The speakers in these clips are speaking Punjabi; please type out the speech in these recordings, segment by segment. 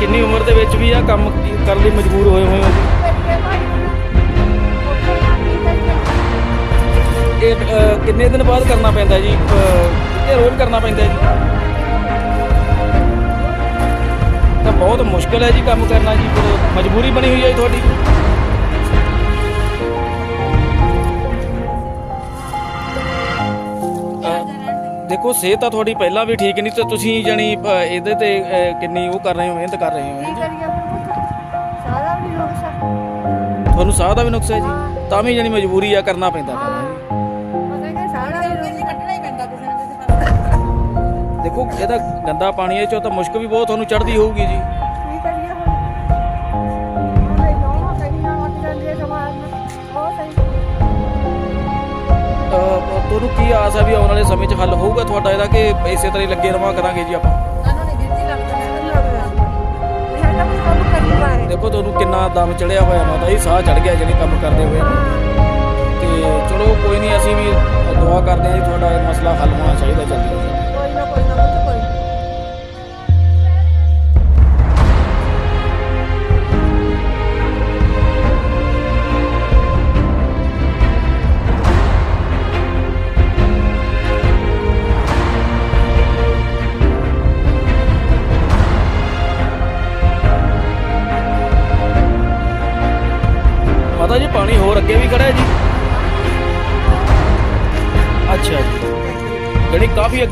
ਕਿੰਨੀ ਉਮਰ ਦੇ ਵਿੱਚ ਵੀ ਆ, ਕੰਮ ਕਰਨ ਲਈ ਮਜਬੂਰ ਹੋਏ ਹੋਏ ਹੋ? ਜੀ ਇਹ ਕਿੰਨੇ ਦਿਨ ਬਾਅਦ ਕਰਨਾ ਪੈਂਦਾ ਜੀ? ਇਹ ਰੋਜ਼ ਕਰਨਾ ਪੈਂਦਾ ਜੀ? ਤਾਂ ਬਹੁਤ ਮੁਸ਼ਕਲ ਹੈ ਜੀ ਕੰਮ ਕਰਨਾ ਜੀ ਮਜਬੂਰੀ ਬਣੀ ਹੋਈ ਹੈ ਜੀ ਤੁਹਾਡੀ? ਦੇਖੋ ਸਿਹਤ ਤਾਂ ਤੁਹਾਡੀ ਪਹਿਲਾਂ ਵੀ ਠੀਕ ਨਹੀਂ ਤੇ ਤੁਸੀਂ ਜਾਨੀ ਇਹਦੇ ਤੇ ਅ, ਕਿੰਨੀ ਉਹ ਕਰ ਰਹੇ ਹੋ ਮਿਹਨਤ ਕਰ ਰਹੇ ਹੋ ਕੀ ਕਰੀਏ ਸਾਰਾ ਵੀ ਲੋਕ ਸਾ ਤੁਹਾਨੂੰ ਸਾਹ ਦਾ ਵੀ ਨੁਕਸ ਹੈ ਜੀ ਤਾਂ ਵੀ ਜਾਨੀ ਮਜਬੂਰੀ ਆ ਕਰਨਾ ਪੈਂਦਾ ਵਾ ਜੀ। ਪਤਾ ਕਿ ਸਾਰਾ ਹੀ ਲੋਕ ਕੱਢਣਾ ਹੀ ਪੈਂਦਾ ਕਿਸੇ ਨਾ ਕਿਸੇ ਪਾਸੇ ਦੇਖੋ ਇਹਦਾ ਗੰਦਾ ਪਾਣੀ ਹੈ ਚੋ ਤਾਂ ਮੁਸ਼ਕ ਵੀ ਬਹੁਤ ਤੁਹਾਨੂੰ ਚੜਦੀ ਹੋਊਗੀ ਜੀ। ਤੁਹਾਨੂੰ ਕੀ ਆਸ ਹੈ ਵੀ ਆਉਣ ਵਾਲੇ ਸਮੇਂ 'ਚ ਹੱਲ ਹੋਊਗਾ ਤੁਹਾਡਾ ਇਹਦਾ ਕਿ ਇਸੇ ਤਰ੍ਹਾਂ ਹੀ ਲੱਗੇ ਰਵਾਂ ਕਰਾਂਗੇ ਜੀ ਆਪਾਂ? ਦੇਖੋ ਤੁਹਾਨੂੰ ਕਿੰਨਾ ਦਮ ਚੜਿਆ ਹੋਇਆ ਮਾਤਾ ਜੀ ਸਾਹ ਚੜ ਗਿਆ ਜਿਹੜੇ ਕੰਮ ਕਰਦੇ ਹੋਏ। ਤੇ ਚਲੋ ਕੋਈ ਨਹੀਂ ਅਸੀਂ ਵੀ ਦੁਆ ਕਰਦੇ ਹਾਂ ਜੀ ਤੁਹਾਡਾ ਇਹ ਮਸਲਾ ਹੱਲ ਹੋਣਾ ਚਾਹੀਦਾ ਜਲਦੀ।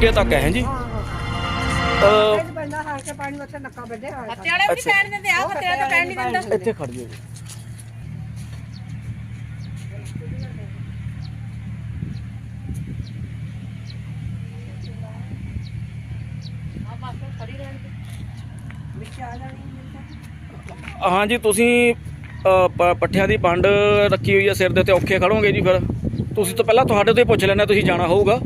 ਅੱਗੇ ਤੱਕ ਹੈ ਜੀ ਅਹ ਇਹ ਬੰਦਾ ਹਾਰ ਕੇ ਪਾਣੀ ਉੱਥੇ ਨੱਕਾ ਵੱਡੇ ਹੋਇਆ ਹੱਤੇ ਵਾਲੇ ਵੀ ਅੱਛਾ। ਪੈਣ ਦਿੰਦੇ ਆ ਹੱਤੇ ਵਾਲੇ ਤਾਂ ਪੈਣ ਨਹੀਂ ਦਿੰਦਾ। ਇੱਥੇ ਖੜ ਜਿਓ ਜੀ। ਵਿੱਚ ਆ ਜਾਣੀ ਹਾਂਜੀ ਤੁਸੀਂ ਅ, ਪ- ਪੱਠਿਆਂ ਦੀ ਪੰਡ ਰੱਖੀ ਹੋਈ ਹੈ ਸਿਰ ਦੇ ਉੱਤੇ ਔਖੇ ਖੜੋਗੇ ਜੀ ਫਿਰ। ਤੁਸੀਂ ਤੋਂ ਪਹਿਲਾਂ ਤੁਹਾਡੇ ਤੋਂ ਹੀ ਪੁੱਛ ਲੈਣਾ ਤੁਸੀਂ ਜਾਣਾ ਹੋਊਗਾ।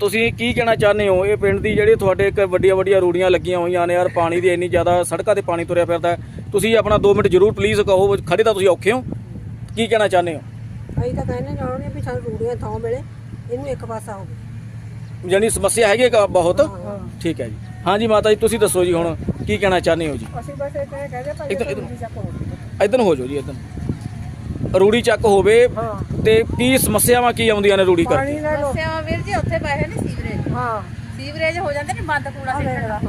ਤੁਸੀਂ ਕੀ ਕਹਿਣਾ ਚਾਹੁੰਦੇ ਹੋ? ਇਹ ਪਿੰਡ ਦੀ ਜਿਹੜੀ ਤੁਹਾਡੇ ਇੱਕ ਵੱਡੀਆਂ ਵੱਡੀਆਂ ਰੂੜੀਆਂ ਲੱਗੀਆਂ ਹੋਈਆਂ ਨੇ ਯਾਰ ਪਾਣੀ ਦੀ ਇੰਨੀ ਜ਼ਿਆਦਾ ਸੜਕਾਂ ਤੇ ਪਾਣੀ ਤੁਰਿਆ ਫਿਰਦਾ। ਤੁਸੀਂ ਆਪਣਾ 2 ਮਿੰਟ ਜ਼ਰੂਰ ਪਲੀਜ਼ ਕਹੋ ਖੜੇ ਤਾਂ ਤੁਸੀਂ ਔਖੇ ਹੋ। ਕੀ ਕਹਿਣਾ ਚਾਹੁੰਦੇ ਹੋ? ਅਸੀਂ ਤਾਂ ਕਹਿੰਦੇ ਜਾਣਗੇ ਵੀ ਸਾਨੂੰ ਰੂੜੀਆਂ ਥਾਂ ਮਿਲੇ ਇਹਨੂੰ ਇੱਕ ਪਾਸਾ ਹੋਵੇ ਯਾਨੀ ਸਮੱਸਿਆ ਹੈਗੀ ਬਹੁਤ? ਠੀਕ ਹੈ ਜੀ। ਹਾਂਜੀ ਮਾਤਾ ਜੀ ਤੁਸੀਂ ਦੱਸੋ ਜੀ ਹੁਣ ਕੀ ਕਹਿਣਾ ਚਾਹੁੰਦੇ ਹੋ ਜੀ? ਅਸੀਂ ਬਸ ਇਹ ਕਹਿ- ਕਹਿੰਦੇ ਭਾਈ ਇੱਧਰ- ਹੋ ਜਾਓ ਜੀ ਇਧਰ ਰੂੜੀ ਚੱਕ ਹੋਵੇ ਤੇ ਕੀ ਸਮੱਸਿਆਵਾਂ ਕੀ ਆਉਂਦੀਆਂ ਨੇ ਰੂੜੀ ਕਰਕੇ? ਪਾਣੀ ਵੀਰ ਜੀ ਉੱਥੇ ਪਏ ਨੇ ਸੀਵਰੇਜ। ਹਾਂ। ਸੀਵਰੇਜ ਹੋ ਜਾਂਦੇ ਨੇ ਬੰਦ ਕੂੜਾ ਸਿੱਟਣ ਦਾ।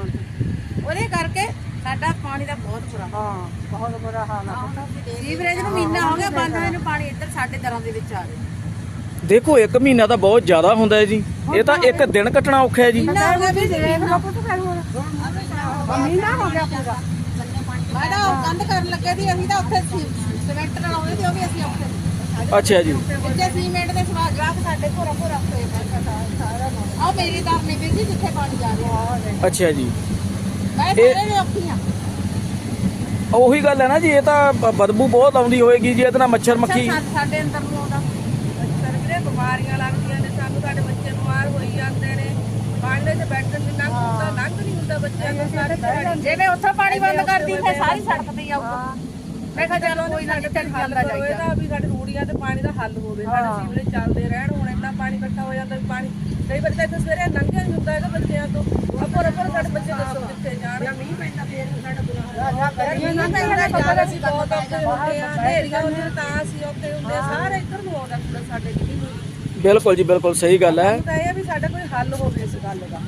ਉਹਦੇ ਕਰਕੇ ਸਾਡਾ ਪਾਣੀ ਦਾ ਬਹੁਤ ਬੁਰਾ ਹਾਂ ਬਹੁਤ ਬੁਰਾ ਹਾਲ ਆ। ਸੀਵਰੇਜ ਨੂੰ ਮਹੀਨਾ ਹੋ ਗਿਆ ਬੰਦ ਹੋਏ ਨੂੰ ਪਾਣੀ ਇੱਧਰ ਸਾਡੇ ਦਰਾਂ ਦੇ ਵਿੱਚ ਆ ਰਿਹਾ। ਦੇਖੋ ਇੱਕ ਮਹੀਨਾ ਤਾਂ ਬਹੁਤ ਜ਼ਿਆਦਾ ਹੁੰਦਾ ਹੈ ਜੀ। ਇਹ ਤਾਂ ਇੱਕ ਦਿਨ ਕੱਟਣਾ ਔਖਾ ਹੈ ਜੀ। ਗਿਆ ਮਹੀਨਾ ਹੋ ਗਿਆ ਪੂਰਾ। ਉਹ ਕੰਧ ਕਰਨ ਲੱਗੇ ਦੀ ਅਸੀਂ ਤਾਂ ਉੱਥੇ ਸੀ- ਸੀਮੈਂਟ ਨਾਲ ਆਉਂਦੇ ਤੇ ਉਹ ਵੀ ਅਸੀਂ ਉੱਥੇ ਅੱਛਾ ਜੀ। ਇੱਥੇ ਸੀਮੈਂਟ ਦੇ ਸਵਾ ਜਵਾਕ ਸਾਡੇ ਭੋਰਾ ਭੋਰਾ ਹੋਏ ਸਾਰਾ ਆ ਮੇਰੀ ਦਰ ਨੇ ਵੀਰ ਜੀ ਜਿੱਥੇ ਪਾਣੀ ਜਾ ਰਿਹਾ ਅੱਛਾ ਜੀ। ਮੈਂ ਇਹ- ਸਾਰੇ ਨੇ ਔਖੀਆਂ ਉਹੀ ਗੱਲ ਹੈ ਨਾ ਜੀ ਇਹ ਤਾਂ ਬਦਬੂ ਬਹੁਤ ਆਉਂਦੀ ਹੋਏਗੀ ਜੀ ਇਹਦੇ ਨਾਲ ਮੱਛਰ ਮੱਖੀ। ਸਾਡੇ ਅੰਦਰ ਨੂੰ ਆਉਂਦਾ। ਸਰ ਵੀਰੇ ਬਿਮਾਰੀਆਂ ਲੱਗਦੀਆਂ ਨੇ ਸਾਨੂੰ ਸਾਡੇ ਬੱਚੇ ਬਿਮਾਰ ਹੋਈ ਜਾਂਦੇ ਨੇ। ਪਾਣੀ 'ਚ ਬੈਠਣ ਦੀ ਲੰਘ ਹੁੰਦਾ ਲੰਘ ਨਹੀਂ ਹੁੰਦਾ ਬੱਚਿਆਂ ਨੂੰ ਸਾਰੀ ਦਿਹਾੜੀ ਜੇ ਮੈਂ ਉੱਥੇ ਪਾਣੀ ਬੰਦ ਕਰਦੀ ਫਿਰ ਸਾਰੀ ਸੜਕ ਤੇ ਆਊਗਾ। ਮੈਂ ਕਿਹਾ ਚੱਲ ਕੋਈ ਨਾ ਜਿੱਥੇ ਹੱਲ ਜਾਂਦਾ ਕਰੋ ਜਾਈਦਾ ਇਹਦਾ ਵੀ ਸਾਡੇ ਰੂੜੀਆਂ ਤੇ ਪਾਣੀ ਦਾ ਹੱਲ ਹੋਵੇ ਸਾਡੇ ਸੀਵਰੇਜ ਚੱਲਦੇ ਰਹਿਣ ਹੁਣ ਇੰਨਾ ਪਾਣੀ ਇਕੱਠਾ ਹੋ ਜਾਂਦਾ ਵੀ ਪਾਣੀ। ਕਈ ਵਾਰ ਤਾਂ ਇੱਥੇ ਸਵੇਰੇ ਲੰਘਿਆ ਨਹੀਂ ਹੁੰਦਾ ਹੈਗਾ ਬੱਚਿਆਂ ਤੋਂ। ਅੱਪਰ ਅੱਪਰ ਸਾਡੇ ਬੱਚੇ ਦੱਸੋ ਕਿੱਥੇ ਜਾਣ। ਜਾਂ ਮੀਂਹ ਪੈਂਦਾ ਫੇਰ ਸਾਡਾ ਬੁਰਾ ਹਾਲ ਮੀਂਹ ਪੈਂਦਾ ਜ਼ਿਆਦਾ ਅਸੀਂ ਬਹੁਤ ਔਖੇ ਹੁੰਦੇ ਆ ਹਨੇਰੀਆਂ ਹੁੰਦੀਆਂ ਤਾਂ ਅਸੀਂ ਔਖੇ ਹੁੰਦੇ ਆ ਸਾਰੇ ਇੱਧਰ ਨੂੰ ਆਉਂਦਾ ਸਾਡੇ ਬਿਲਕੁਲ ਜੀ ਬਿਲਕੁਲ ਸਹੀ ਗੱਲ ਹੈ। ਤਾਂ ਇਹ ਆ ਵੀ ਸਾਡਾ ਕੋਈ ਹੱਲ ਹੋਵੇ ਇਸ ਗੱਲ ਦਾ।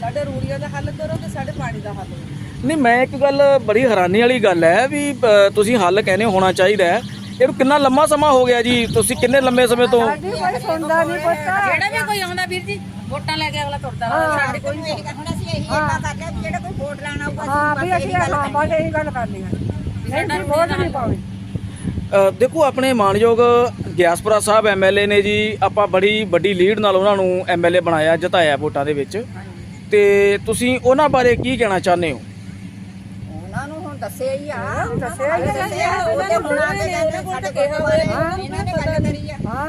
ਸਾਡੇ ਰੂੜੀਆਂ ਦਾ ਹੱਲ ਕਰੋ ਤੇ ਸਾਡੇ ਪਾਣੀ ਦਾ ਹੱਲ ਹੋਵੇ। ਨਹੀਂ ਮੈਂ ਇੱਕ ਗੱਲ ਬੜੀ ਹੈਰਾਨੀ ਵਾਲੀ ਗੱਲ ਹੈ ਵੀ ਤੁਸੀਂ ਹੱਲ ਕਹਿੰਦੇ ਹੋਣਾ ਚਾਹੀਦਾ ਹੈ। ਇਹਨੂੰ ਕਿੰਨਾ ਲੰਮਾ ਸਮਾਂ ਹੋ ਗਿਆ ਜੀ? ਤੁਸੀਂ ਕਿੰਨੇ ਲੰਮੇ ਸਮੇਂ ਤੋਂ ਸਾਡੀ ਕੋਈ ਸੁਣਦਾ ਨਹੀਂ ਪੁੱਤਾ। ਜਿਹੜਾ ਵੀ ਕੋਈ ਆਉਂਦਾ ਵੀਰ ਜੀ ਵੋਟਾਂ ਲੈ ਕੇ ਅਗਲਾ ਤੁਰਦਾ ਵਾ। ਸਾਡੇ ਕੋਈ ਨਹੀਂ ਹੁਣ ਅਸੀਂ ਇਹੀ ਇੱਦਾਂ ਕਰਦੇ ਹਾਂ ਵੀ ਜਿਹੜਾ ਕੋਈ ਵੋਟ ਲੈਣਾ ਆਊਗਾ ਹਾਂ ਵੀ ਅਸੀਂ ਹਾਂ ਬਸ ਇਹੀ ਗੱਲ ਕਰਨੀ ਹੈ। ਨਹੀਂ ਵੀ ਵੋਟ ਨਹੀਂ ਪਾਉਣੀ। ਅ, ਦੇਖੋ ਆਪਣੇ ਮਾਨਯੋਗ ਗਿਆਸਪੁਰਾ ਸਾਹਿਬ ਐਮਐਲਏ ਨੇ ਜੀ ਆਪਾਂ ਬੜੀ ਵੱਡੀ ਲੀਡ ਨਾਲ ਉਹਨਾਂ ਨੂੰ ਐਮਐਲਏ ਬਣਾਇਆ ਜਿਤਾਇਆ ਵੋਟਾਂ ਦੇ ਵਿੱਚ। ਤੇ ਤੁਸੀਂ ਉਹਨਾਂ ਬਾਰੇ ਕੀ ਕਹਿਣਾ ਚਾਹੁੰਦੇ ਹੋ? ਦੱਸਿਆ ਹੀ ਆ। ਦੱਸਿਆ ਹੀ ਆ। ਦੱਸਿਆ ਉਹਦੇ ਬਣਾ ਕੇ ਜਾਂਦੇ ਸਾਡੇ ਕੋਲ ਇਹਨਾਂ ਨੇ ਗੱਲ ਕਰੀ ਆ। ਹਾਂ।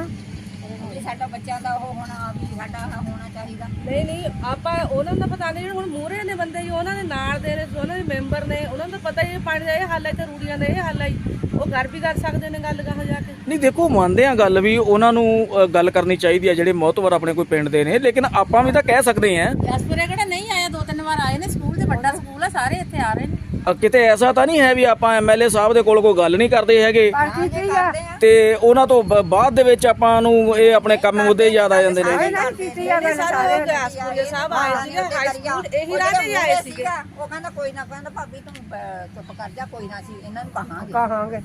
ਵੀ ਸਾਡਾ ਬੱਚਿਆਂ ਦਾ ਉਹ ਹੋਣਾ ਵੀ ਸਾਡਾ ਆਹ ਹੋਣਾ ਚਾਹੀਦਾ। ਨਹੀਂ ਨਹੀਂ ਆਪਾਂ ਉਹਨਾਂ ਦਾ ਪਤਾ ਨਹੀਂ ਹੁਣ ਮੂਹਰੇ ਨੇ ਬੰਦੇ ਜੀ ਉਹਨਾਂ ਦੇ ਨਾਲ ਦੇ ਨੇ ਉਹਨਾਂ ਦੇ ਮੈਂਬਰ ਨੇ ਉਹਨਾਂ ਨੂੰ ਤਾਂ ਪਤਾ ਹੀ ਹੈ ਪਾਣੀ ਦਾ ਇਹ ਹੱਲ ਹੈ ਤੇ ਰੂੜੀਆਂ ਦਾ ਇਹ ਹੱਲ ਹੈ ਜੀ। ਉਹ ਘਰ ਵੀ ਕਰ ਸਕਦੇ ਨੇ ਗੱਲ ਗਾਹ ਜਾ ਕੇ। ਨਹੀਂ ਦੇਖੋ ਮੰਨਦੇ ਆ ਗੱਲ ਵੀ ਉਹਨਾਂ ਨੂੰ ਗੱਲ ਕਰਨੀ ਚਾਹੀਦੀ ਹੈ ਜਿਹੜੇ ਮੋਹਤਵਰ ਆਪਣੇ ਕੋਈ ਪਿੰਡ ਦੇ ਨੇ। ਲੇਕਿਨ ਆਪਾਂ ਵੀ ਤਾਂ ਕਹਿ ਸਕਦੇ ਆ ਜਸਪੁਰੇ ਕਿਹੜਾ ਨਹੀਂ ਆਇਆ ਦੋ ਤਿੰਨ ਵਾਰ ਆਏ ਨੇ ਸਕੂਲ ਤੇ ਵੱਡਾ ਸਕੂਲ ਆ ਸਾਰੇ ਇੱਥੇ ਆ ਰਹੇ ਨੇ। ਅ, ਕਿਤੇ ਐਸਾ ਤਾਂ ਨਹੀਂ ਹੈ ਵੀ ਆਪਾਂ ਐਮਐਲਏ ਸਾਹਿਬ ਦੇ ਕੋਲ ਕੋਈ ਗੱਲ ਨਹੀਂ ਕਰਦੇ ਹੈਗੇ? ਪਾਰਟੀ ਕੀ ਆ? ਤੇ ਉਹਨਾਂ ਤੋਂ ਬ- ਬਾਅਦ ਦੇ ਵਿੱਚ ਆਪਾਂ ਨੂੰ ਇਹ ਆਪਣੇ ਕੰਮ ਮੁੱਦੇ ਯਾਦ ਆ ਜਾਂਦੇ ਨੇ। ਇਹ ਨਾ ਕੀਤੀ ਆ ਮੈਂ ਸਾਰੇ ਸਾਰੇ। ਉਹ ਗੈਸ ਪੂਰੇ ਸਾਹਿਬ ਆਏ ਸੀਗੇ ਹਾਈ ਸਕੂਲ ਇਹੀ ਰਾਹ ਤੇ ਹੀ ਆਏ ਸੀਗੇ। ਉਹ ਕਹਿੰਦਾ ਕੋਈ ਨਾ ਕਹਿੰਦਾ ਭਾਬੀ ਤੂੰ ਅਹ, ਚੁੱਪ ਕਰ ਜਾ ਕੋਈ ਨਾ ਸੀ ਇਹਨਾਂ ਨੂੰ ਕਹਾਂਗੇ। ਕਹਾਂਗੇ।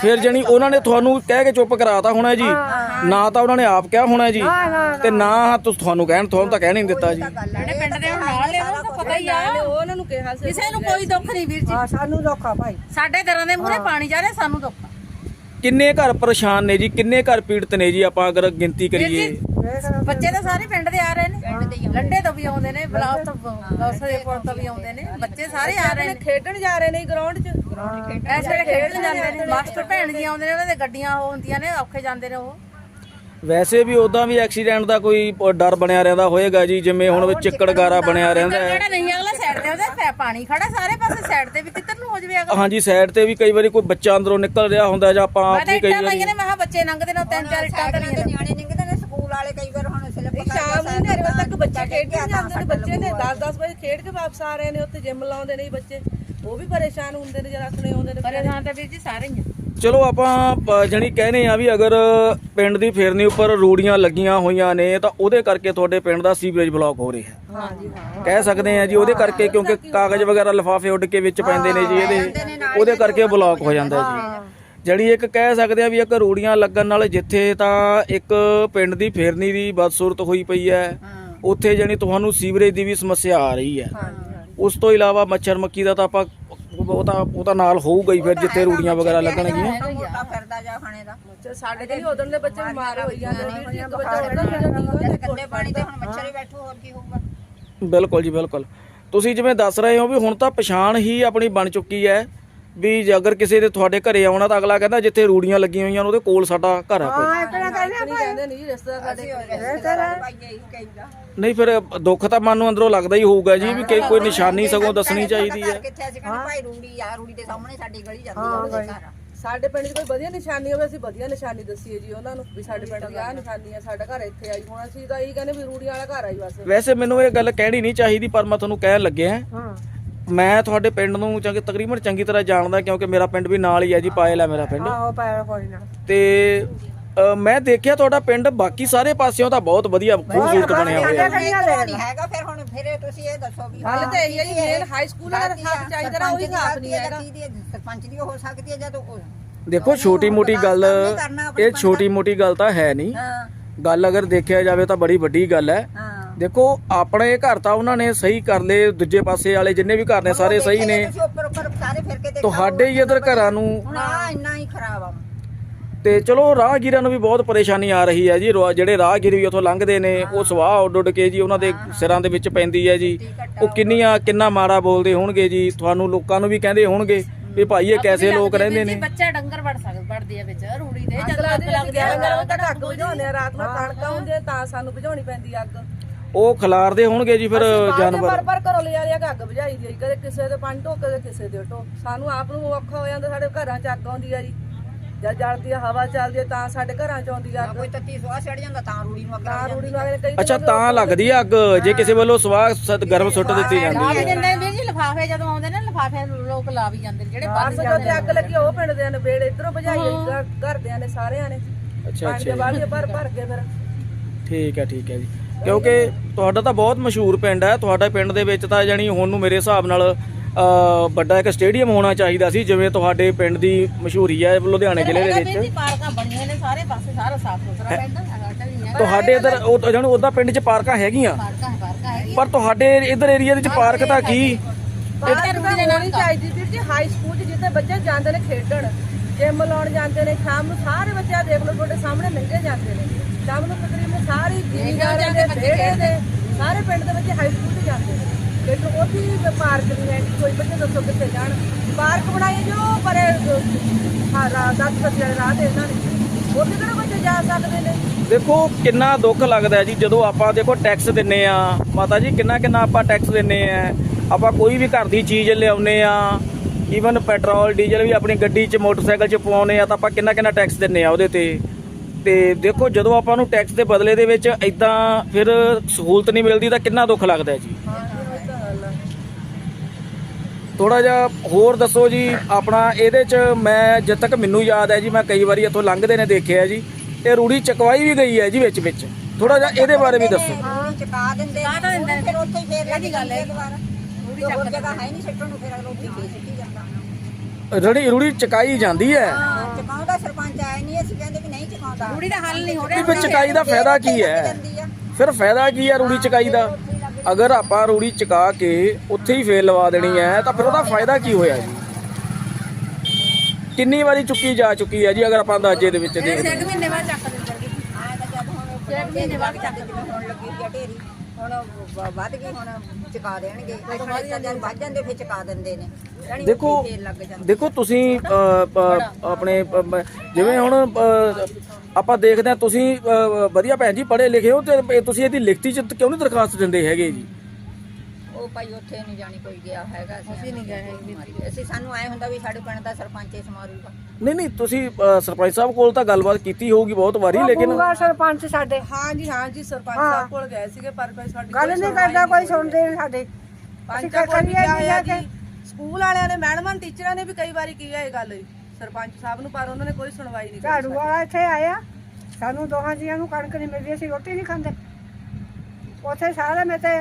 ਫਿਰ ਜਣੀ ਉਹਨਾਂ ਨੇ ਤੁਹਾਨੂੰ ਕਹਿ ਕੇ ਚੁੱਪ ਕਰਾਤਾ ਹੋਣਾ ਜੀ। ਨਾ ਤਾਂ ਉਹਨਾਂ ਨੇ ਆਪ ਕਿਹਾ ਹੋਣਾ ਜੀ। ਤੇ ਨਾ ਤੁ- ਤੁਹਾਨੂੰ ਕਹਿਣ ਤੁਹਾਨੂੰ ਤਾਂ ਕਹਿ ਨਹੀਂ ਦਿੱਤਾ ਜੀ। ਸਾਡੇ ਪਿੰਡ ਦੇ ਹੁਣ ਨਾਲ ਲੈ ਉਹਨੂੰ ਤਾਂ ਪਤਾ ਹੀ ਆ। ਉਹ ਉਹਨਾਂ ਨੂੰ ਕਿਹਾ ਸੀ। ਕਿਸੇ ਨੂੰ ਕੋਈ ਦੁੱਖ ਨਹੀਂ ਵੀਰ ਜੀ। ਹਾਂ ਸਾਨੂੰ ਧੋਖਾ ਭਾਈ। ਸਾਡੇ ਦਰਾਂ ਦੇ ਮੂਹਰੇ ਪਾਣੀ ਜਾ ਰਿਹਾ ਸਾਨੂੰ ਦੁੱਖ ਆ। ਕਿੰਨੇ ਘਰ ਪਰੇਸ਼ਾਨ ਨੇ ਜੀ ਕਿੰਨੇ ਘਰ ਪੀੜਤ ਨੇ ਜੀ ਆਪਾਂ ਅਗਰ ਗਿਣਤੀ ਕਰੀਏ। ਬੱਚੇ ਤਾਂ ਸਾਰੇ ਪਿੰਡ ਦੇ ਆ ਰਹੇ ਨੇ। ਲੰਡੇ ਤੋਂ ਵੀ ਆਉਂਦੇ ਨੇ ਬਲਾਸ ਤੋਂ ਬਲਾਸ ਦੇ ਕੋਲ ਤੋਂ ਵੀ ਆਉਂਦੇ ਨੇ। ਬੱਚੇ ਸਾਰੇ ਆ ਰਹੇ ਨੇ। ਖੇਡਣ ਜਾ ਰਹੇ ਨੇ ਗਰਾਊਂਡ 'ਚ। ਇਸ ਵੇਲੇ ਖੇਡਣ ਜਾਂਦੇ ਨੇ ਮਾਸਟਰ ਭੈਣ ਜੀ ਆਉਂਦੇ ਨੇ ਉਹਨਾਂ ਦੇ ਗੱਡੀਆਂ ਉਹ ਹੁੰਦੀਆਂ ਨੇ ਔਖੇ ਜਾਂਦੇ ਨੇ ਉਹ। ਵੈਸੇ ਵੀ ਉਦਾਂ ਵੀ ਐਕਸੀਡੈਂਟ ਦਾ ਕੋਈ ਡਰ ਬਣਿਆ ਰਹਿੰਦਾ ਹੋਏਗਾ ਜੀ ਜਿਵੇਂ ਹੁਣ ਵਿੱਚ ਚਿੱਕੜ ਗਾਰਾ ਬਣਿਆ ਰਹਿੰਦਾ ਹੈ। ਜਿਹੜਾ ਨਹੀਂ ਅਗਲਾ ਸਾਈਡ ਤੇ ਉਹਦੇ ਪੈ- ਪਾਣੀ ਖੜਾ ਸਾਰੇ ਪਾਸੇ ਸਾਈਡ ਤੇ ਵੀ ਕਿੱਧਰ ਨੂੰ ਹੋ ਜਵੇ ਅਗਲਾ ਹਾਂਜੀ ਸਾਈਡ ਤੇ ਵੀ ਕਈ ਵਾਰੀ ਕੋਈ ਬੱਚਾ ਅੰਦਰੋਂ ਨਿਕਲ ਰਿਹਾ ਹੁੰਦਾ ਜਾਂ ਆਪਾਂ ਆਪ ਵੀ ਕਈ ਵਾਰੀ ਮੈਂ ਕਿਹਾ ਬੱਚੇ ਲੰਘਦੇ ਨੇ ਤਿੰਨ ਚਾਰ ਇੱਟਾਂ ਸਾਈਕਲਾਂ ਧਰੀਆਂ ਦੇ ਨੇ। ਨਿਆਣੇ ਨਿਕਲਦੇ ਨੇ ਸਕੂਲ ਵਾਲੇ ਕਈ ਵਾਰ ਹੁਣ ਸਿਲਪ ਸ਼ਾਮ ਨੂੰ ਹਨੇਰੇ ਵਜੇ ਤੱਕ ਬੱਚੇ ਖੇਡਣ ਜਾਂਦੇ ਨੇ ਬੱਚੇ ਨੇ 10-10 ਵਜੇ ਖੇਡ ਕੇ ਵਾਪਸ ਆ ਰਹੇ ਨੇ ਉੱਥੇ ਜਿਮ ਲਾਉਂਦੇ ਨੇ ਬੱਚੇ। ਉਹ ਵੀ ਪਰੇਸ਼ਾਨ ਹੁੰਦੇ ਨੇ ਜਦ ਆਥਣੇ ਆਉਂਦੇ ਨੇ ਪਰੇਸ਼ਾਨ ਤਾਂ ਵੀਰ ਜੀ ਸਾਰੇ ਹੀ ਆ। ਚਲੋ ਆਪਾਂ ਜਾਣੀ ਕਹਿੰਦੇ ਆ ਵੀ ਅਗਰ ਪਿੰਡ ਦੀ ਫੇਰਨੀ ਉੱਪਰ ਰੂੜੀਆਂ ਲੱਗੀਆਂ ਹੋਈਆਂ ਨੇ ਤਾਂ ਉਹਦੇ ਕਰਕੇ ਤੁਹਾਡੇ ਪਿੰਡ ਦਾ ਸੀਵਰੇਜ ਬਲੌਕ ਹੋ ਰਿਹਾ। ਹੈ ਹਾਂਜੀ ਹਾਂ। ਕਹਿ ਸਕਦੇ ਆ ਜੀ ਉਹਦੇ ਕਰਕੇ ਕਿਉਂਕਿ ਕਾਗਜ਼ ਵਗੈਰਾ ਲਿਫਾਫੇ ਉੱਡ ਕੇ ਵਿੱਚ ਪੈਂਦੇ ਨੇ ਜੀ ਇਹਦੇ। ਉਹਦੇ ਕਰਕੇ ਬਲੌਕ ਹੋ ਜਾਂਦਾ ਜੀ। ਜਿਹੜੀ ਇੱਕ ਕਹਿ ਸਕਦੇ ਆ ਵੀ ਇੱਕ ਰੂੜੀਆਂ ਲੱਗਣ ਨਾਲ ਜਿੱਥੇ ਤਾਂ ਇੱਕ ਪਿੰਡ ਦੀ ਫੇਰਨੀ ਦੀ ਬਦਸੂਰਤ ਹੋਈ ਪਈ ਹੈ ਉੱਥੇ ਜਾਣੀ ਤੁਹਾਨੂੰ ਸੀਵਰੇਜ ਦੀ ਵੀ ਸਮੱਸਿਆ ਆ ਰਹੀ ਹੈ। ਉਸ ਤੋਂ ਇਲਾਵਾ ਮੱਛਰ ਮੱਖੀ ਦਾ ਤਾਂ ਆਪਾਂ ਉਹ ਤਾਂ ਉਹ ਤਾਂ ਨਾਲ ਹੋਊਗਾ ਹੀ ਫਿਰ ਜਿੱਥੇ ਰੂੜੀਆਂ ਵਗੈਰਾ ਲੱਗਣਗੀਆਂ। ਮੋਟਾ ਫਿਰਦਾ ਜਾ ਖਾਣੇ ਦਾ। ਬੱਚੇ ਸਾਡੇ ਤੇ ਉਦੋਂ ਦੇ ਬੱਚੇ ਬਿਮਾਰ ਹੋਈ ਜਾਂਦੇ ਨੇ ਵੀਰ ਜੀ ਇੱਕ ਬੱਚਾ ਉਦੋਂ ਠੀਕ ਹੋਇਆ ਜਦ ਗੰਦੇ ਪਾਣੀ ਤੇ ਹੁਣ ਮੱਛਰ ਹੀ ਬੈਠੂ ਹੋਰ ਕੀ ਹੋਊਗਾ? ਬਿਲਕੁਲ ਜੀ ਬਿਲਕੁਲ। ਤੁਸੀਂ ਜਿਵੇਂ ਦੱਸ ਰਹੇ ਹੋ ਵੀ ਹੁਣ ਤਾਂ ਪਛਾਣ ਹੀ ਆਪਣੀ ਬਣ ਚੁੱਕੀ ਹੈ ਵੀ ਜੇ ਅਗਰ ਕਿਸੇ ਦੇ ਤੁਹਾਡੇ ਘਰੇ ਆਉਣਾ ਤਾਂ ਅਗਲਾ ਕਹਿੰਦਾ ਜਿੱਥੇ ਰੂੜੀਆਂ ਲੱਗੀਆਂ ਹੋਈਆਂ ਉਹਦੇ ਕੋਲ ਸਾਡਾ ਘਰ ਆ ਕੋਈ। ਨਹੀਂ ਕਹਿੰਦੇ ਨਹੀਂ ਰਿਸ਼ਤੇਦਾਰ ਸਾਡੇ ਨਹੀਂ ਫਿਰ ਦੁੱਖ ਤਾਂ ਮਨ ਨੂੰ ਅੰਦਰੋਂ ਲੱਗਦਾ ਹੀ ਹੋਊਗਾ ਜੀ ਵੀ ਕਿ ਕੋਈ ਨਿਸ਼ਾਨੀ ਸਗੋਂ ਦੱਸਣੀ ਚਾਹੀਦੀ ਹੈ। ਕਿੱਥੇ ਅਸੀਂ ਕਹਿੰਦੇ ਭਾਈ ਰੂੜੀ ਆ ਰੂੜੀ ਦੇ ਸਾਹਮਣੇ ਸਾਡੀ ਗਲੀ ਜਾਂਦੀ ਆ ਉਹਦੇ ਘਰ। ਆ। ਸਾਡੇ ਪਿੰਡ 'ਚ ਕੋਈ ਵਧੀਆ ਨਿਸ਼ਾਨੀ ਹੋਵੇ ਅਸੀਂ ਵਧੀਆ ਨਿਸ਼ਾਨੀ ਦੱਸੀਏ ਜੀ ਉਹਨਾਂ ਨੂੰ ਵੀ ਸਾਡੇ ਪਿੰਡ ਦੀ ਆਹ ਨਿਸ਼ਾਨੀ ਆ ਸਾਡਾ ਘਰ ਇੱਥੇ ਆਈ ਹੁਣ ਅਸੀਂ ਤਾਂ ਇਹੀ ਕਹਿੰਦੇ ਵੀ ਰੂੜੀਆਂ ਵਾਲਾ ਘਰ ਆਈ ਬਸ। ਵੈਸੇ ਮੈਨੂੰ ਇਹ ਗੱਲ ਕਹਿਣੀ ਨਹੀਂ ਚਾਹੀਦੀ ਪਰ ਮੈਂ ਤੁਹਾਨੂੰ ਕਹਿਣ ਲੱਗਿਆ ਹਾਂ। ਮੈਂ ਤੁਹਾਡੇ ਪਿੰਡ ਨੂੰ ਚੰਗੀ ਤਕਰੀਬਨ ਚੰਗੀ ਤਰ੍ਹਾਂ ਜਾਣਦਾ ਕਿਉਂਕਿ ਮੇਰਾ ਪਿੰਡ ਵੀ ਨਾਲ ਹੀ ਹੈ ਜੀ ਪਾਇਲ ਹੈ ਮੇਰਾ ਪਿੰਡ। ਆਹੋ ਪਾਇਆ ਕੋਈ ਨਾ। ਤੇ ਅ, ਮੈਂ ਦੇਖਿਆ ਤੁਹਾਡਾ ਪਿੰਡ ਬਾਕੀ ਸਾਰੇ ਪਾਸਿਓਂ ਤਾਂ ਬਹੁਤ ਵਧੀਆ ਖੂਬਸੂਰਤ ਬਣਿਆ ਹੋਇਆ। ਹੈ ਨਹੀਂ ਹੈਗਾ ਫਿਰ ਹੁਣ ਫਿਰ ਇਹ ਤੁਸੀਂ ਇਹ ਦੱਸੋ ਵੀ ਗੱਲ ਤਾਂ ਇਹੀ ਹੈ ਜੀ ਮੇਨ ਹਾਈ ਸਕੂਲ ਦਾ ਸਾਥ ਚਾਹੀਦਾ ਨਾ ਉਹੀ ਸਾਥ ਨਹੀਂ ਹੈਗਾ। ਸਰਪੰਚ ਦੀ ਹੋ ਸਕਦੀ ਹੈ ਜਦ ਉਹ ਦੇਖੋ ਛੋਟੀ ਮੋਟੀ ਗੱਲ ਇਹ ਛੋਟੀ ਮੋਟੀ ਗੱਲ ਤਾਂ ਹੈ ਨਹੀਂ। ਹਾਂ। ਗੱਲ ਅਗਰ ਦੇਖਿਆ ਜਾਵੇ ਤਾਂ ਬੜੀ ਵੱਡੀ ਗੱਲ ਹੈ। ਹਾਂ। ਦੇਖੋ ਆਪਣੇ ਘਰ ਤਾਂ ਉਹਨਾਂ ਨੇ ਸਹੀ ਕਰ ਲਏ ਦੂਜੇ ਪਾਸੇ ਵਾਲੇ ਜਿੰਨੇ ਵੀ ਘਰ ਨੇ ਸਾਰੇ ਸਹੀ ਨੇ। ਤੁਸੀਂ ਉੱਪਰ ਉੱਪਰ ਸਾਰੇ ਫਿਰ ਕੇ ਦੇਖੋ ਤੁਹਾਡੇ ਹੀ ਇਧਰ ਘਰਾਂ ਨੂੰ ਹੁਣ ਆ ਇੰਨਾ ਹੀ ਖਰਾਬ ਆ। ਤੇ ਚਲੋ ਰਾਹਗੀਰਾਂ ਨੂੰ ਵੀ ਬਹੁਤ ਪਰੇਸ਼ਾਨੀ ਆ ਰਹੀ ਹੈ ਜੀ। ਰੋ- ਜਿਹੜੇ ਰਾਹਗੀਰ ਵੀ ਉੱਥੋਂ ਲੰਘਦੇ ਨੇ ਉਹ ਸਵਾਹ ਉੱਡ ਉੱਡ ਕੇ ਜੀ ਉਹਨਾਂ ਦੇ ਸਿਰਾਂ ਦੇ ਵਿੱਚ ਪੈਂਦੀ ਹੈ ਜੀ। ਉਹ ਕਿੰਨੀਆਂ ਕਿੰਨਾ ਮਾੜਾ ਬੋਲਦੇ ਹੋਣਗੇ ਜੀ। ਤੁਹਾਨੂੰ ਲੋਕਾਂ ਨੂੰ ਵੀ ਕਹਿੰਦੇ ਹੋਣਗੇ ਵੀ ਭਾਈ ਇਹ ਕੈਸੇ ਲੋਕ ਰਹਿੰਦੇ ਨੇ। ਬੱਚਾ ਡੰਗਰ ਵੜ ਸਕਦਾ ਵੜਦੇ ਆ ਵਿੱਚ ਰੂੜੀ ਦੇ ਅੱਗ ਲੱਗਦੀ ਲੱਗ ਗਿਆ ਵਜੇ ਅੱਗ ਬੁਝਾਉਂਦੇ ਆ ਰਾਤ ਨੂੰ ਕਣਕਾਂ ਹੁੰਦੀਆਂ ਤਾਂ ਸਾਨੂੰ ਬੁਝਾਉਣੀ ਪੈਂਦੀ ਆ ਅੱਗ। ਉਹ ਖਿਲਾਰਦੇ ਹੋਣਗੇ ਜੀ ਫਿਰ ਜਾਨਵਰ। ਪਰ ਪਰ ਘਰੋਂ ਲਿਆ ਲਿਆ ਕੇ ਅੱਗ ਬੁਝਾਈ ਦੀ ਆ ਜੀ। ਕਦੇ ਕਿਸੇ ਦੇ ਪੰਜ ਢੋ ਕਦੇ ਕਿਸੇ ਦੇ ਢੋ ਸਾਨੂੰ ਆਪ ਨੂੰ ਔਖਾ ਹੋ ਜਾਂਦਾ ਸਾਡੇ ਘਰਾਂ 'ਚ ਅੱਗ ਆਉਂਦੀ ਆ ਜੀ। ਜਦ ਜਲਦੀ ਆ ਹਵਾ ਚੱਲਦੀ ਆ ਤਾਂ ਸਾਡੇ ਘਰਾਂ 'ਚ ਆਉਂਦੀ ਆ ਅੱਗ ਕੋਈ ਤੱਤੀ ਸੁਆਹ ਛੜ ਜਾਂਦਾ ਤਾਂ ਰੂੜੀ ਨੂੰ ਅੱਗ ਲੱਗ ਤਾਂ ਰੂੜੀ ਨੂੰ ਅਗਲੇ ਕਈ ਅੱਛਾ ਤਾਂ ਲੱਗਦੀ ਹੈ ਅੱਗ ਜੇ ਕਿਸੇ ਵੱਲੋਂ ਸਵਾਹ ਸ- ਗਰਮ ਸੁੱਟ ਦਿੱਤੀ ਜਾਂਦੀ ਹੈ। ਨੇ ਵੀਰ ਜੀ ਲਿਫਾਫੇ ਜਦੋਂ ਆਉਂਦੇ ਨੇ ਲਿਫਾਫੇ ਲੋਕ ਲਾ ਵੀ ਜਾਂਦੇ ਨੇ ਜਿਹੜੇ ਬਾਹਰ ਬੰਦ ਤੇ ਅੱਗ ਲੱਗੀ ਉਹ ਪਿੰਡ ਦੇ ਨੇ ਬੇੜ ਇਧਰੋਂ ਭਜਾਈ ਜੀ, ਘਰਦਿਆਂ ਨੇ ਸਾਰਿਆਂ ਨੇ। ਅੱਛਾ ਪਾਣੀ ਦੇ ਅੱਛਾ ਬਾਲਟੀਆਂ ਭਰ ਭਰ ਕੇ ਫਿਰ। ਠੀਕ ਹੈ ਠੀਕ ਹੈ ਜੀ। ਕਿਉਂਕਿ ਤੁਹਾਡਾ ਤਾਂ ਬਹੁਤ ਮਸ਼ਹੂਰ ਪਿੰਡ ਹੈ ਤੁਹਾਡਾ ਪਿੰਡ ਦੇ ਵਿੱਚ ਤਾਂ ਜਾਨੀ ਹੁਣ ਨੂੰ ਮੇਰੇ ਹਿਸਾਬ ਨਾਲ ਵੱਡਾ ਇੱਕ ਸਟੇਡੀਅਮ ਹੋਣਾ ਚਾਹੀਦਾ ਸੀ ਜਿਵੇਂ ਤੁਹਾਡੇ ਪਿੰਡ ਦੀ ਮਸ਼ਹੂਰੀ ਹੈ ਲੁਧਿਆਣੇ ਜ਼ਿਲ੍ਹੇ ਦੇ ਵਿੱਚ। ਪਾਰਕਾਂ ਬਣੀਆਂ ਨੇ ਸਾਰੇ ਪਾਸੇ ਸਾਰਾ ਸਾਫ਼ ਸੁਥਰਾ ਪਿੰਡ ਤੁਹਾਡੇ ਇਧਰ ਉਹ ਜਾਨੀ ਉਹਦਾ ਪਿੰਡ 'ਚ ਪਾਰਕਾਂ ਹੈਗੀਆਂ? ਪਾਰਕਾਂ ਪਾਰਕਾਂ ਹੈਗੀ ਪਰ ਤੁਹਾਡੇ ਇਧਰ ਏਰੀਆ ਦੇ ਵਿੱਚ ਪਾਰਕ ਤਾਂ ਕੀ? ਪਾਰਕ ਤਾਂ ਹੋਣੀ ਚਾਹੀਦੀ। ਵੀਰ ਜੀ ਹਾਈ ਸਕੂਲ 'ਚ ਜਿੱਥੇ ਬੱਚੇ ਜਾਂਦੇ ਨੇ ਖੇਡਣ ਜਿਮ ਲਾਉਣ ਜਾਂਦੇ ਨੇ ਸ਼ਾਮ ਨੂੰ ਸਾਰੇ ਬੱਚੇ ਆ ਦੇਖ ਲਓ ਤੁਹਾਡੇ ਸਾਹਮਣੇ ਲੰਘੇ ਜਾਂਦੇ ਨੇ। ਸ਼ਾਮ ਨੂੰ ਤਕਰੀਬਨ ਸਾਰੇ ਜ਼ਿਮੀਂਦਾਰਾਂ ਦੇ ਵਿਹੜੇ ਦੇ ਸਾਰੇ ਪਿੰਡ ਦੇ ਬੱਚੇ ਹਾਈ ਸਕੂਲ ਲੇਕਿਨ ਉਹਦੀ ਵੀ ਪਾਰਕ ਨਹੀਂ ਹੈ ਕੋਈ ਬੱਚੇ ਦੱਸੋ ਕਿੱਥੇ ਜਾਣ। ਪਾਰਕ ਬਣਾਈ ਜੋ ਪਰੇ ਹਾਂ ਰਾਤ ਦਸ ਬੱਚੇ ਰਾਹ ਦੇ ਇਹਨਾਂ ਨੇ। ਉੱਥੇ ਕਿਹੜਾ ਬੱਚੇ ਜਾ ਸਕਦੇ ਨੇ? ਦੇਖੋ ਕਿੰਨਾ ਦੁੱਖ ਲੱਗਦਾ ਜੀ ਜਦੋਂ ਆਪਾਂ ਦੇਖੋ ਟੈਕਸ ਦਿੰਨੇ ਆ। ਮਾਤਾ ਜੀ ਕਿੰਨਾ ਕਿੰਨਾ ਆਪਾਂ ਟੈਕਸ ਦਿੰਨੇ ਆ। ਆਪਾਂ ਕੋਈ ਵੀ ਘਰ ਦੀ ਚੀਜ਼ ਲਿਆਉਨੇ ਆ। ਈਵਨ ਪੈਟਰੋਲ ਡੀਜ਼ਲ ਵੀ ਆਪਣੀ ਗੱਡੀ 'ਚ ਮੋਟਰਸਾਈਕਲ 'ਚ ਪਵਾਉਨੇ ਆ ਤਾਂ ਆਪਾਂ ਕਿੰਨਾ ਕਿੰਨਾ ਟੈਕਸ ਦਿੰਨੇ ਆ ਉਹਦੇ ਤੇ। ਤੇ ਦੇਖੋ ਜਦੋਂ ਆਪਾਂ ਨੂੰ ਟੈਕਸ ਦੇ ਬਦਲੇ ਦੇ ਵਿੱਚ ਇਦਾਂ ਫਿਰ ਸਹੂਲਤ ਨਹੀਂ ਮਿਲਦੀ ਤਾਂ ਕਿੰਨਾ ਦੁੱਖ ਲੱਗਦਾ ਜੀ। ਥੋੜਾ ਜਿਹਾ ਹੋਰ ਦੱਸੋ ਜੀ ਆਪਣਾ ਇਹਦੇ ਚ ਮੈਂ ਜਦ ਤੱਕ ਮੈਨੂੰ ਯਾਦ ਹੈ ਜੀ ਮੈਂ ਕਈ ਵਾਰੀ ਇੱਥੋਂ ਲੰਘਦੇ ਨੇ ਦੇਖਿਆ ਜੀ ਇਹ ਰੂੜੀ ਚਕਵਾਈ ਵੀ ਗਈ ਹੈ ਜੀ ਵਿੱਚ ਵਿੱਚ। ਥੋੜਾ ਜਿਹਾ ਇਹਦੇ ਬਾਰੇ ਵੀ ਦੱਸੋ। ਰੂੜੀ ਚਕਾ ਦਿੰਦੇ ਨੇ ਫਿਰ ਉੱਥੇ ਹੀ ਫੇਰ ਲੱਗੀ ਗੱਲ ਹੈ। ਦੁਬਾਰਾ ਰੂੜੀ ਹੋਰ ਜਗ੍ਹਾ ਹੈ ਨਹੀਂ ਸਿੱਟਣ ਨੂੰ ਫਿਰ ਅਗਰ ਉੱਥੇ ਫੇਰ ਸਿੱਟੀ ਜਾਂਦਾ। ਰੜੀ ਰੂੜੀ ਚਕਾਈ ਜਾਂਦੀ ਹੈ? ਚਕਾਉਂਦਾ ਸਰਪੰਚ ਆਇਆ ਨਹੀਂ ਅਸੀਂ ਕਹਿੰਦੇ ਵੀ ਨਹੀਂ ਚਕਾਉਂਦਾ। ਕੁੜੀ ਦਾ ਹੱਲ ਨਹੀਂ ਹੋ ਫਿਰ ਚਕਾਈ ਦਾ ਫਾਇਦਾ ਕੀ ਹੈ? ਫਿਰ ਫਾਇਦਾ ਕੀ ਹੈ ਰੂੜੀ ਚਕਾਈ ਦਾ? ਅਗਰ ਆਪਾਂ ਰੂੜੀ ਚਕਾ ਕੇ ਉੱਥੇ ਹੀ ਫੇਰ ਲਵਾ ਦੇਣੀ ਹੈ ਤਾਂ ਫਿਰ ਉਹਦਾ ਫਾਇਦਾ ਕੀ ਹੋਇਆ ਜੀ? ਕਿੰਨੀ ਵਾਰੀ ਚੁੱਕੀ ਜਾ ਚੁੱਕੀ ਹੈ ਜੀ ਅਗਰ ਆਪਾਂ ਅੰਦਾਜ਼ੇ ਦੇ ਵਿੱਚ ਦੇਖਦੇ ਹਾਂ? ਮਹੀਨੇ ਬਾਅਦ ਚੱਕ ਦਿੰਦੇ ਆਇਆ ਤਾਂ ਜਦ ਹੁਣ ਮਹੀਨੇ ਬਾਅਦ ਚੱਕ ਜਿਵੇਂ ਹੁਣ ਲੱਗੀ ਸੀ ਢੇਰੀ ਹੁਣ ਵ- ਵੱਧ ਗਈ ਹੁਣ ਚਕਾ ਦੇਣਗੇ। ਥੋੜੀ ਜਦ ਵੱਧ ਜਾਂਦੇ ਫਿਰ ਚਕਾ ਦਿੰਦੇ ਨੇ। ਜਾਣੀ ਦੇਖੋ ਉੱਥੇ ਹੀ ਫੇਰ ਲੱਗ ਜਾਂਦੇ। ਦੇਖੋ ਤੁਸੀਂ ਅ, ਪ- ਆਪਣੇ ਪ- ਮ- ਜਿਵੇਂ ਹੁਣ ਅ, ਆਪਾਂ ਦੇਖਦੇ ਹਾਂ ਤੁਸੀਂ ਅ, ਵਧੀਆ ਭੈਣ ਜੀ ਪੜ੍ਹੇ ਲਿਖੇ ਹੋ ਤੇ ਇਹ ਤੁਸੀਂ ਇਹਦੀ ਲਿਖਤੀ ਚ ਕਿਉਂ ਨਹੀਂ ਦਰਖਾਸਤ ਦਿੰਦੇ ਹੈਗੇ ਜੀ? ਉਹ ਭਾਈ ਉੱਥੇ ਨਹੀਂ ਜਾਣੀ ਕੋਈ ਗਿਆ ਹੈਗਾ ਅਸੀਂ ਨਹੀਂ ਗਏ ਅਸੀਂ ਸਾਨੂੰ ਆਏ ਹੁੰਦਾ ਵੀ ਸਾਡੇ ਪਿੰਡ ਦਾ ਸਰਪੰਚ ਇਸ ਮਾਰੂਗਾ ਨਹੀਂ ਨਹੀਂ ਤੁਸੀਂ ਅ, ਸਰਪੰਚ ਸਾਹਿਬ ਕੋਲ ਤਾਂ ਗੱਲਬਾਤ ਕੀਤੀ ਹੋਊਗੀ ਬਹੁਤ ਵਾਰੀ ਲੇਕਿਨ ਪੂਰਾ ਸਰਪੰਚ ਸਾਡੇ। ਹਾਂ ਜੀ ਹਾਂ ਜੀ ਸਰਪੰਚ ਹਾਂ। ਸਾਹਿਬ ਕੋਲ ਗਏ ਸੀਗੇ ਪਰ ਕੋਈ ਸਾਡੀ ਗੱਲ ਨਹੀਂ ਕਰਦਾ ਕੋਈ ਸੁਣਦੇ ਨਹੀਂ ਸਾਡੇ। ਅਸੀਂ ਪੰਚਾਂ ਕੋਲ ਵੀ ਕਰੀਏ ਜਾ ਕੇ। ਜੀ। ਸਕੂਲ ਵਾਲਿਆਂ ਨੇ ਮੈਡਮਾਂ ਨੇ ਟੀਚਰਾਂ ਨੇ ਵੀ ਕਈ ਵਾਰੀ ਕੀਤਾ ਇਹ ਗੱਲ ਸਰਪੰਚ ਸਾਹਿਬ ਨੂੰ ਪਰ ਉਹਨਾਂ ਨੇ ਕੋਈ ਸੁਣਵਾਈ ਨਹੀਂ ਝਾੜੂ ਵਾਲਾ ਇੱਥੇ ਆਇਆ। ਸਾਨੂੰ ਦੋਹਾਂ ਜੀਆਂ ਨੂੰ ਕਣਕ ਨਹੀਂ ਮਿਲਦੀ ਅਸੀਂ ਰੋਟੀ ਨਹੀਂ ਖਾਂਦੇ। ਉੱਥੇ ਸਾਰੇ ਮੈਂ ਤੇ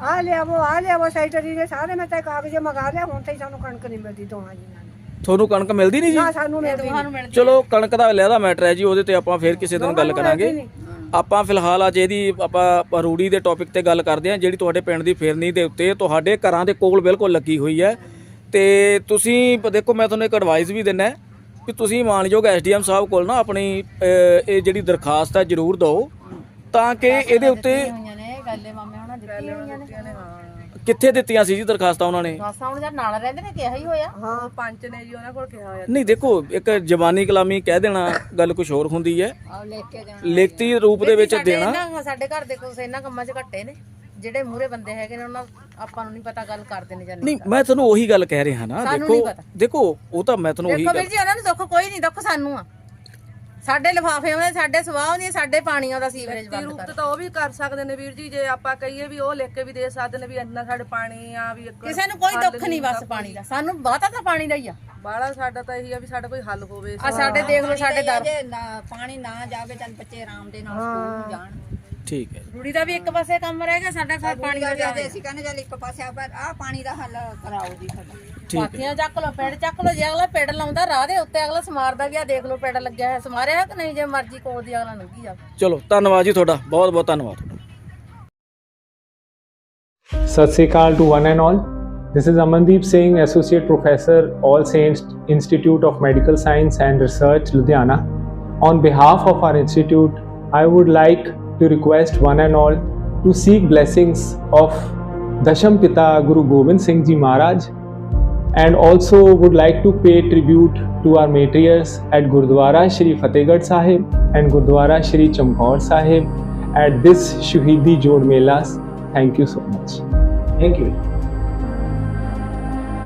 ਆ ਲਿਆਵੋ ਆ ਲਿਆਵੋ ਸੈਕਟਰੀ ਨੇ ਸਾਰੇ ਮੈਂ ਤੇ ਕਾਗਜ਼ ਮੰਗਾ ਲਿਆ ਹੁਣ ਤੇ ਸਾਨੂੰ ਕਣਕ ਨਹੀਂ ਮਿਲਦੀ ਦੋਹਾਂ ਜੀਆਂ ਨੂੰ। ਤੁਹਾਨੂੰ ਕਣਕ ਮਿਲਦੀ ਨਹੀਂ ਜੀ? ਨਾ ਸਾਨੂੰ ਮਿਲਦੀ ਨਹੀਂ। ਚਲੋ ਕਣਕ ਦਾ ਲਹਿਦਾ ਮੈਟਰ ਹੈ ਜੀ ਉਹਦੇ ਤੇ ਆਪਾਂ ਫੇਰ ਕਿਸੇ ਦਿਨ ਗੱਲ ਕਰਾਂਗੇ। ਆਪਾਂ ਫਿਲਹਾਲ ਅੱਜ ਇਹਦੀ ਆਪਾਂ ਰੂੜੀ ਦੇ ਟੌਪਿਕ ਤੇ ਗੱਲ ਕਰਦੇ ਹਾਂ ਜਿਹੜੀ ਤੁਹਾਡੇ ਪਿੰਡ ਦੀ ਫੇਰਨੀ ਦੇ ਉੱਤੇ ਤੁਹਾਡੇ ਘਰਾਂ ਦੇ ਕੋਲ ਬਿਲਕੁਲ ਲੱਗੀ ਹੋਈ ਹੈ। ਤੇ ਤੁਸੀਂ ਦੇਖੋ ਮੈਂ ਤੁਹਾਨੂੰ ਇੱਕ ਐਡਵਾਈਸ ਵੀ ਦਿੰਦਾ ਕਿ ਤੁਸੀਂ ਮਾਨਯੋਗ ਐਸਡੀਐਮ ਸਾਹਿਬ ਕੋਲ ਨਾ ਆਪਣੀ ਇਹ ਜਿਹੜੀ ਦਰਖਾਸਤ ਹੈ ਜ਼ਰੂਰ ਦਿਓ ਤਾਂ ਕਿ ਇਹਦੇ ਉੱਤੇ ਕਿੱਥੇ ਦਿੱਤੀਆਂ ਸੀ ਜੀ ਦਰਖਾਸਤਾਂ ਉਹਨਾਂ ਨੇ? ਬਸ ਹੁਣ ਜਦ ਨਾਲ ਰਹਿੰਦੇ ਨੇ ਕਿਹਾ ਹੀ ਹੋਇਆ। ਹਾਂ ਪੰਚ ਨੇ ਜੀ ਉਹਨਾਂ ਕੋਲ ਕਿਹਾ ਹੋਇਆ। ਨਹੀਂ ਦੇਖੋ ਇੱਕ ਜ਼ਬਾਨੀ ਕਲਾਮੀ ਕਹਿ ਦੇਣਾ ਗੱਲ ਕੁਝ ਹੋਰ ਹੁੰਦੀ ਹੈ। ਆਹ ਲਿਖ ਕੇ ਦੇਣਾ। ਲਿਖਤੀ ਰੂਪ ਦੇ ਵਿੱਚ ਦੇਣਾ। ਸਾਡੇ ਘਰ ਦੇ ਕੋਲ ਇਹਨਾਂ ਕੰਮਾਂ 'ਚ ਘੱਟੇ ਨੇ। ਜਿਹੜੇ ਮੂਰੇ ਬੰਦੇ ਹੈਗੇ ਨੇ ਉਹਨਾਂ ਆਪਾਂ ਨੂੰ ਨਹੀਂ ਪਤਾ ਗੱਲ ਕਰਦੇ ਨੇ ਜਾਂ ਨਹੀਂ ਨਹੀਂ ਮੈਂ ਤੁਹਾਨੂੰ ਉਹੀ ਗੱਲ ਕਹਿ ਰਿਹਾ ਨਾ ਸਾਨੂੰ ਨਹੀਂ ਦੇਖੋ ਪਤਾ। ਦੇਖੋ ਉਹ ਤਾਂ ਮੈਂ ਤੁਹਾਨੂੰ ਉਹੀ ਦੇਖੋ ਗੱਲ ਵੀਰ ਜੀ ਉਹਨਾਂ ਨੂੰ ਦੁੱਖ ਕੋਈ ਨਹੀਂ ਦੁੱਖ ਸਾਨੂੰ ਆ। ਸਾਡੇ ਲਿਫਾਫੇ ਆਉਂਦੇ ਸਾਡੇ ਸਵਾਹ ਹੁੰਦੀ ਸਾਡੇ ਪਾਣੀਆਂ ਦਾ ਸੀਵਰੇਜ ਦੀ ਬੰਦ ਰੂਪ ਕਰ। ਤੇ ਤਾਂ ਉਹ ਵੀ ਕਰ ਸਕਦੇ ਨੇ ਵੀਰ ਜੀ ਜੇ ਆਪਾਂ ਕਹੀਏ ਵੀ ਉਹ ਲਿਖ ਕੇ ਵੀ ਦੇ ਸਕਦੇ ਨੇ ਵੀ ਇੰਨਾ ਸਾਡੇ ਪਾਣੀ ਆ ਵੀ ਇੱਕ ਕਿਸੇ ਨੂੰ ਕੋਈ ਦੁੱਖ ਨਹੀਂ ਬਸ ਪਾਣੀ ਦਾ। ਸਾਨੂੰ ਬਹੁਤਾ ਤਾਂ ਪਾਣੀ ਦਾ ਹੀ ਆ। ਬਾਹਲਾ ਸਾਡਾ ਤਾਂ ਇਹੀ ਆ ਵੀ ਸਾਡਾ ਕੋਈ ਹੱਲ ਹੋਵੇ ਆ ਸਾਡੇ ਦੇਖ ਲਓ ਸਾਡੇ ਦਰ। ਜੇ ਨਾ- ਪਾਣੀ ਨਾ ਜਾਵੇ ਚੱਲ ਬੱਚੇ ਆਰਾਮ ਦੇ ਨਾਲ ਸਕੂਲ ਨੂੰ ਜਾਣ। ਠੀਕ ਹੈ ਰੂੜੀ ਦਾ ਵੀ ਇੱਕ ਪਾਸੇ ਕੰਮ ਰਹਿ ਗਿਆ ਸਾਡਾ ਘਰ ਪਾਣੀ ਦਾ ਜੇ ਅਸੀਂ ਕਹਿੰਦੇ ਚੱਲ ਇੱਕ ਪਾਸੇ ਆ ਆ ਪਾਣੀ ਦਾ ਹੱਲ ਕਰਾਓ ਜੀ ਸਾਡਾ ਠੀਕ ਹੈ ਪਾਥੀਆਂ ਚੱਕ ਲਓ ਪੇੜ ਚੱਕ ਲਓ ਜੇ ਅਗਲਾ ਪੇੜ ਲਾਉਂਦਾ ਰਾਹ ਦੇ ਉੱਤੇ ਅਗਲਾ ਸਮਾਰਦਾ ਵੀ ਆ ਦੇਖ ਲਓ ਪੇੜ ਲੱਗਿਆ ਹੈ ਸਮਾਰਿਆ ਕਿ ਨਹੀਂ ਜੇ ਮਰਜ਼ੀ ਕੋਲ ਦੀ ਅਗਲਾ ਲੰਘੀ ਜਾਵੇ ਚਲੋ ਧੰਨਵਾਦ ਜੀ ਤੁਹਾਡਾ ਬਹੁਤ ਬਹੁਤ ਧੰਨਵਾਦ Sat Sri Akal to one and all. This is Amandeep Singh, Associate Professor, All Saints Institute of Medical Science and Research, Ludhiana. On behalf of our institute, I would like to request one and all to seek blessings of Dasham Pita Guru Gobind Singh Ji Maharaj and also would like to pay tribute to our matriarchs at Gurdwara Shri Fatehgarh Sahib and Gurdwara Shri Chamkaur Sahib at this Shuhidi Jod Melas. Thank you so much. Thank you.